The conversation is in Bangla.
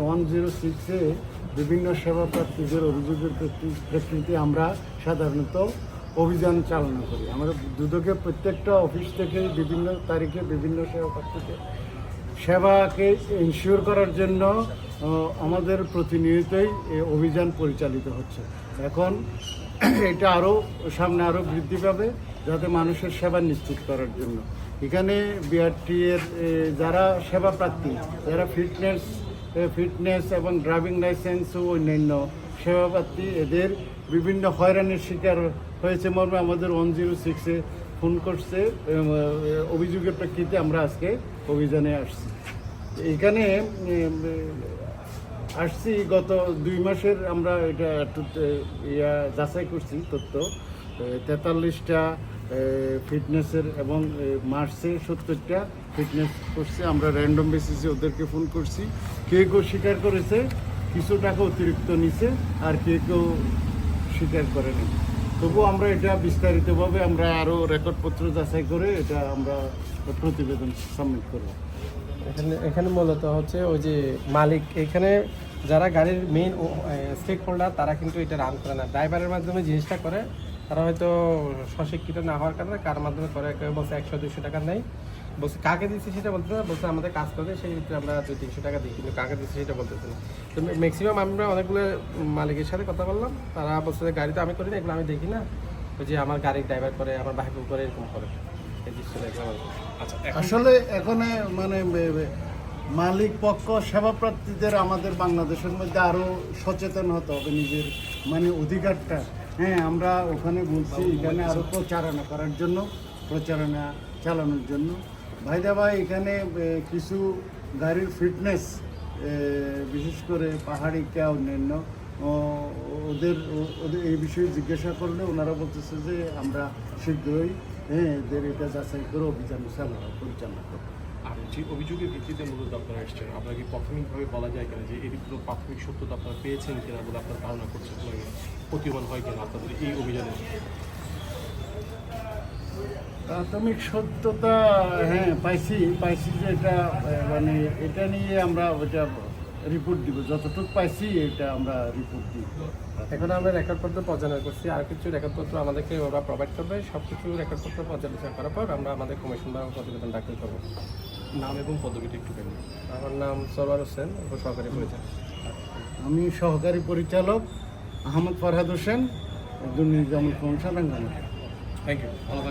ওয়ান জিরো সিক্সে বিভিন্ন সেবা প্রার্থীদের অভিযোগের প্রেক্ষি- প্রেক্ষিতে আমরা সাধারণত অভিযান চালনা করি। আমরা দুদকে প্রত্যেকটা অফিস থেকে বিভিন্ন তারিখে বিভিন্ন সেবা প্রার্থীকে সেবাকে ইনশিওর করার জন্য আমাদের প্রতিনিয়তই অভিযান পরিচালিত হচ্ছে। এখন এটা আরও সামনে আরও বৃদ্ধি পাবে যাতে মানুষের সেবা নিশ্চিত করার জন্য। এখানে বিআরটি এর যারা সেবা প্রার্থী যারা ফিটনেস ফিটনেস এবং ড্রাইভিং লাইসেন্স ও অন্যান্য সেবা প্রার্থী এদের বিভিন্ন হয়রানির শিকার হয়েছে মর্মে আমাদের ওয়ান জিরো সিক্সে ফোন করছে অভিযোগের প্রেক্ষিতে আমরা আজকে অভিযানে আসছি। এখানে আসছি গত দুই মাসের আমরা এটা একটু ইয়া যাচাই করছি তথ্য। তেতাল্লিশটা ফিটনেসের এবং মার্চে সত্তরটা ফিটনেস করছে। আমরা র্যান্ডম বেসিসে ওদেরকে ফোন করছি। কে কেউ স্বীকার করেছে, কিছু টাকা অতিরিক্ত নিছে, আর কে কেউ স্বীকার করেনি তবু আমরা এটা বিস্তারিতভাবে আমরা আরও রেকর্ডপত্র যাচাই করে এটা আমরা প্রতিবেদন সাবমিট করব। এখানে এখানে মূলত হচ্ছে ওই যে মালিক, এখানে যারা গাড়ির মেইন স্টেক হোল্ডার তারা কিন্তু এটা রান করে না। ড্রাইভারের মাধ্যমে জিনিসটা করে তারা হয়তো সশিক্ষিত না হওয়ার কারণে কার মাধ্যমে করে কেউ বলছে একশো দুশো টাকা নেই। বলছে কাকে দিচ্ছি সেটা বলতে না বলছে আমাদের কাজ করে সেই ক্ষেত্রে আমরা দুই তিনশো টাকা দিই। কিন্তু কাকে দিচ্ছি সেটা বলতেছে না। তো ম্যাক্সিমাম আমরা অনেকগুলো মালিকের সাথে কথা বললাম। তারা বলছে যে গাড়ি তো আমি করি না এগুলো আমি দেখি না। ওই যে আমার গাড়ির ড্রাইভার করে আমার ভাইপো করে এরকম করে। এই আচ্ছা আসলে এখানে মানে মালিক পক্ষ সেবা প্রার্থীদের আমাদের বাংলাদেশের মধ্যে আরও সচেতন হতে হবে নিজের মানে অধিকারটা। হ্যাঁ আমরা ওখানে বলছি এখানে আরও প্রচারণা করার জন্য, প্রচারণা চালানোর জন্য। ভাইদা ভাই, এখানে কিছু গাড়ির ফিটনেস বিশেষ করে পাহাড়ি কে অন্যান্য ওদের ওদের এই বিষয়ে জিজ্ঞাসা করলে ওনারা বলতেছে যে আমরা শীঘ্রই হ্যাঁ এদের এটা যাচাই করে অভিযান চালানো পরিচালনা করব। আর যে অভিযোগের ভিত্তিতে মূলত আপনারা এসছেন আপনারা কি প্রাথমিকভাবে বলা যায় কিনা যে এদিকগুলো প্রাথমিক সত্যতা আপনারা পেয়েছেন কিনা বলে আপনার ধারণা করছেন মানে প্রতিমান হয় কিনা আপনাদের এই অভিযানে? প্রাথমিক সত্যতা হ্যাঁ পাইছি পাইছি যে এটা মানে এটা নিয়ে আমরা ওটা রিপোর্ট দিব। যতটুকু পাইছি এটা আমরা রিপোর্ট দিব। এখন আমরা রেকর্ডপত্র পর্যালোচনা করছি। আর কিছু রেকর্ডপত্র আমাদেরকে ওরা প্রোভাইড করবে। সব কিছু রেকর্ডপত্র পর্যালোচনা করার পর আমরা আমাদের কমিশন বা প্রতিবেদন দাখিল করব। নাম এবং পদবিটা একটু কেন আমার নাম সরওয়ার হোসেন সহকারী পরিচালক। আমি সহকারী পরিচালক আহমদ ফরহাদ হোসেন একজন দমন কমিশন থ্যাংক ইউ